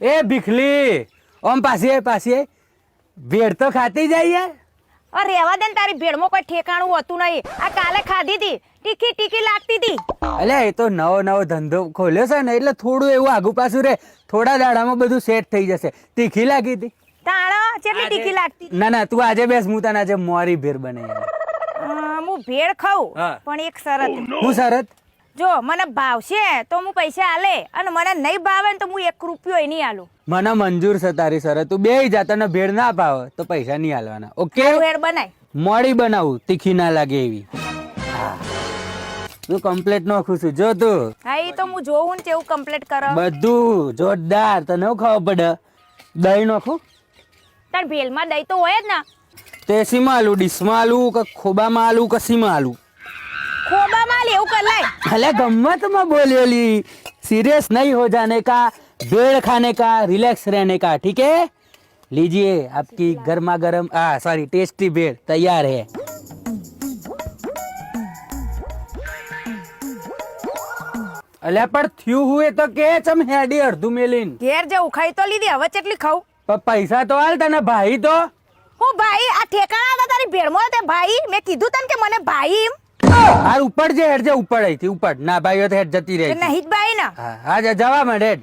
એ ભીખલી ઓમ આય, પાછી ભેળ તો ખાતી જાય યાર અરે રહેવા દે ને તારી ભેળમાં કોઈ ઠેકાણું હોતું નહીં. આ કાલે ખાધી હતી ટીકી ટીકી લાગતી હતી અલ્યા એ તો નવો નવો ધંધો ખોલ્યો છે ને એટલે થોડું એવું આગુ પાછું રે. થોડા દાડામાં બધું સેટ થઈ જશે. તીખી લાગી હતી તાણા ચેટલી તીખી લાગતી ના ના તું આજે બેસ હું તને આજે મોરી ભેર બને અ, હું ભેળ ખાઉં પણ એક શરત. હું શરત? જો મને ભાવશે તો હું પૈસા આલે અને મને નહીં ભાવે ને તો હું એક રૂપિયો નહીં આલું. મને મંજૂર છે તારી સર તું બે જા તને ભેળ ના ભાવે તો પૈસા નહીં આલવાના. ઓકે? ભેળ બનાય. મોડી બનાવું. તીખી ના લાગે એવી. હા. તું કમ્પ્લેટ નાખું છું. જો તું. હા એ તો હું જોઉં ને તેવું કમ્પ્લેટ કરો. બધું જોરદાર. તને શું ખાવા પડે? દહીં નાખું? તાર ભેલમાં દહીં તો હોય જ ને. તે સીમાં આલું? ડીશમાં આલું કે ખોબામાં આલું કે સીમાં આલુ? ખોબામાં લે એવું કર લાય અલે गम्मत में बोलेली सीरियस नहीं हो जाने का भेड़ खाने का रिलैक्स रहने का ठीक है लीजिए आपकी गर्मा गर्म आ सॉरी टेस्टी भेड़ तैयार है અલ્યા પણ થયું હુએ તો કે ચમ હેડી અડધું મેલીન ઘેર જે ઉખાઈ તો લીધી હવે કેટલી ખાઉં પણ પૈસા તો હાલ તને ભાઈ તો હું ભાઈ આ ઠેકાણા હતા તારી ભેળમાં તે ભાઈ મેં કીધું તને કે મને ભાઈ એમ હાર ઉપર જે હેડ જે ઉપર અહીંથી ઉપર ના ભાઈઓ તો હેડ જતી તે રહી નહીં જ ભાઈ ને? હા હા જા, જવા માંડે હેડ.